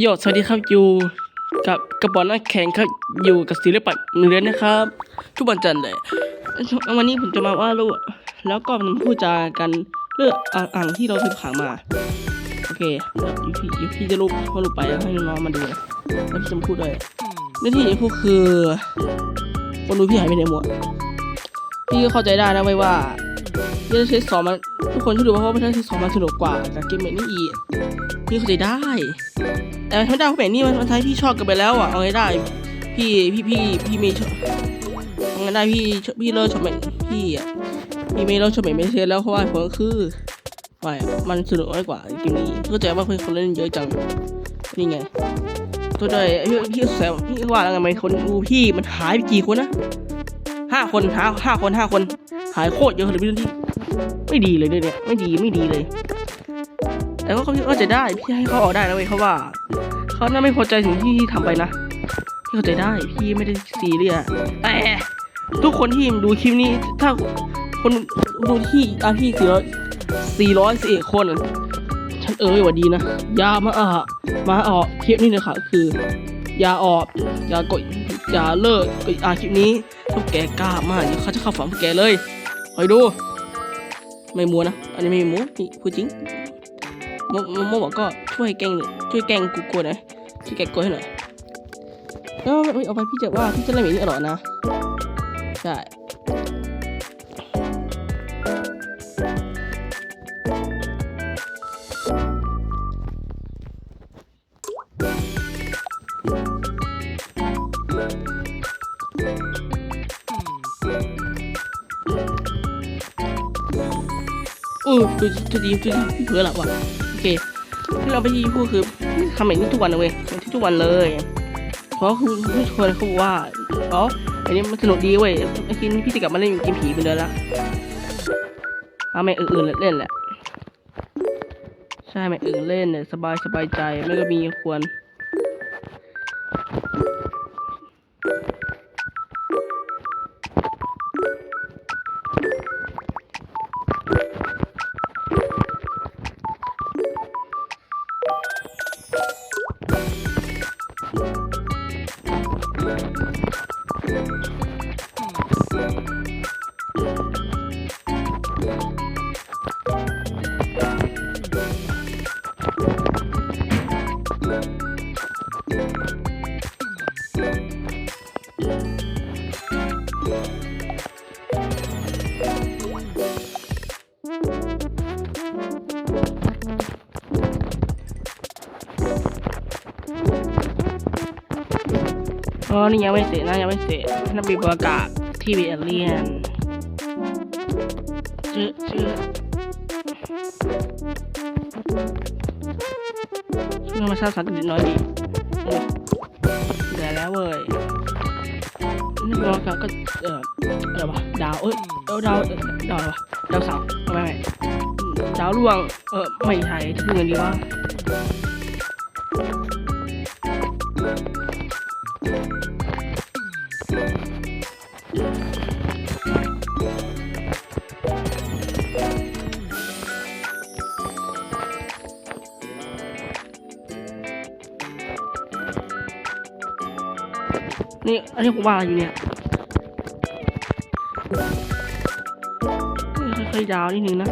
โยสวัสดีครับอยู่กับกระบอกนักแข่งครับอยู่กับศิลปะเรือนนะครับ ทุกวันจันทร์เลยวันนี้ผมจะมาว่าดรูปแล้วก็มันพูดจากันเรื่องอ่างที่เราซื้อขังมาโอเคแล้วอยู่พี่อยู่พี่จะรูปพอรูปไปให้น้องมาดูแล้วพี่จะพูดด้วยเรื่องที่พูดคือคนดูพี่หายไปไหนหมดพี่ก็เข้าใจได้นะไว้ยว่าเรื่องเทสสองมันทุกคนที่ดูว่าเพราะว่าเทสสองมันสนุกกว่ากับเกมเมนนี่อีกพี่เข้าใจได้ แต่ไม่ได้เพราะแบบนี้มันมันทำให้พี่ชอบกันไปแล้วอะเอาไงได้ พี่พี่พี่พี่ไม่ชอบเอาไงได้พี่พี่เลิกชอบแบบพี่อะพี่ไม่เลิกชอบแบบไม่เทสแล้วเพราะว่าผลก็คือไม่มันสนุกน้อยกว่าเกมนี้เข้าใจว่าคนเล่นเยอะจังนี่ไงตัวด้วยพี่พี่แซวพี่ว่าแล้วไงมันคนดูพี่มันหายไปกี่คนนะห้าคนห้าห้าคนห้าคน หายโคตรเยอะเลยพี่ที่ไม่ดีเลยเนี่ยไม่ดีไม่ดีเลย แต่ก็เขาก็จะได้พี่ให้เขาออกได้นะเว้ยเขาว่าเขาน่าไม่พอใจสิ่งที่ทำไปนะพี่เข้าใจได้พี่ไม่ได้ซีเรียสแต่ทุกคนที่ดูคลิปนี้ถ้าคนดูที่อาพี่สี่ร้อยสี่ร้อยสี่คนฉันเออหวัดดีนะอย่ามาอะมาออกคลิปนี้เลยค่ะคืออย่าออกอย่ากดอย่าเลิกกดอาคลิปนี้พวกแกกล้ามากเดี๋ยวเขาจะเข้าฝังพวกแกเลยคอยดู ไม่มัวนะ อันนี้ไม่มัวนี่พูดจริง โมโมบอกก็ช่วยแกงหน่อยช่วยแกงกูกลัวน่อยช่วยแกล้งกูให้หน่อยแล้วเอาไปพี่จะว่าพี่จะเล่นแบบนี้อร่อยนะใช่เออดูดูดีดูดีพี่ เคที่เราไปที่พูดคือทำแบบนี้ทุกวันนะเว้ยทำที่ทุกวันเลย เพราะคือทุกคนเขาบอกว่าอ๋ออันนี้มันสนุกดีเว้ยไอ้ทีนี้พี่จะกลับมาเล่นเกมผีเป็นเดือนละเอาไม่อื่นๆเล่นแหละใช่ไม่อื่นเล่นเนี่ยสบายสบายใจไม่ก็มีควร อ๋อ นี่ยังไม่เสร็จนะยังไม่เสร็จนักบินอากาศที่วีเอเลียนชื่อชื่อชื่อมาชาติสัตว์นิดน้อยดี เดี๋ยวแล้วเว้ยนี่บินอกาศก็เอ่ออะไรวะดาวเอ้ยดาวดาวเอ่อดาววะดาวเสาไม่ไม่ดาวร่วงเออไม่ใช่ที่พูดกันดีว่า นี่อันนี้ผมว่าอะไรอยู่เนี่ยค่อยๆยาวนิดนึงนะ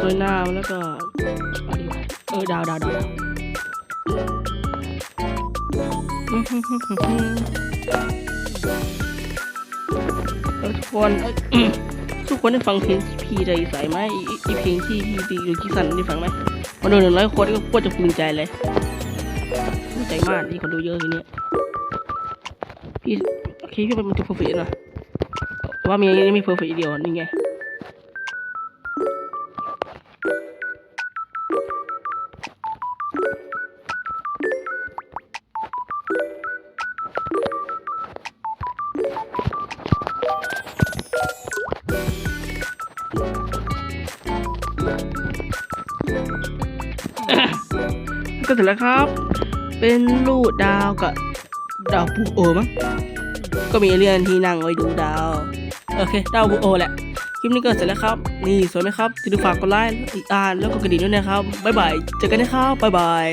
สวยงาแล้วก็เออดาวดาวดาวดาวอื้อหือหือหือหือเออทุกคนเอ้ยอืมทุก คนได้ฟังเพลงพี่ใจใสไหมอีเพลงที่พี่ดีอยู่ที่สันได้ฟังไหมมาดูหนึ่งร้อยคนก็โคตรจะภูมิใจเลยภูมิใจมากที่คนดูเยอะทีนี้พี่โอเคพี่มันจะเพอร์เฟกต์นะแต่ว่ามียังไม่เพอร์เฟกต์เดียวนี่ไง ก็เสร็จแล้วครับ เป็นลูกดาวกับดาวพูโอมั้งก็มีเอเลี่ยนที่นั่งไว้ดูดาว โอเค ดาวโอแหละ คลิปนี้ก็เสร็จแล้วครับ นี่สวยไหมครับอย่าลืมฝากกดไลค์อีกอ่านแล้วก็กระดิ่งด้วยนะครับ บ๊ายบาย เจอกันนะครับ บ๊ายบาย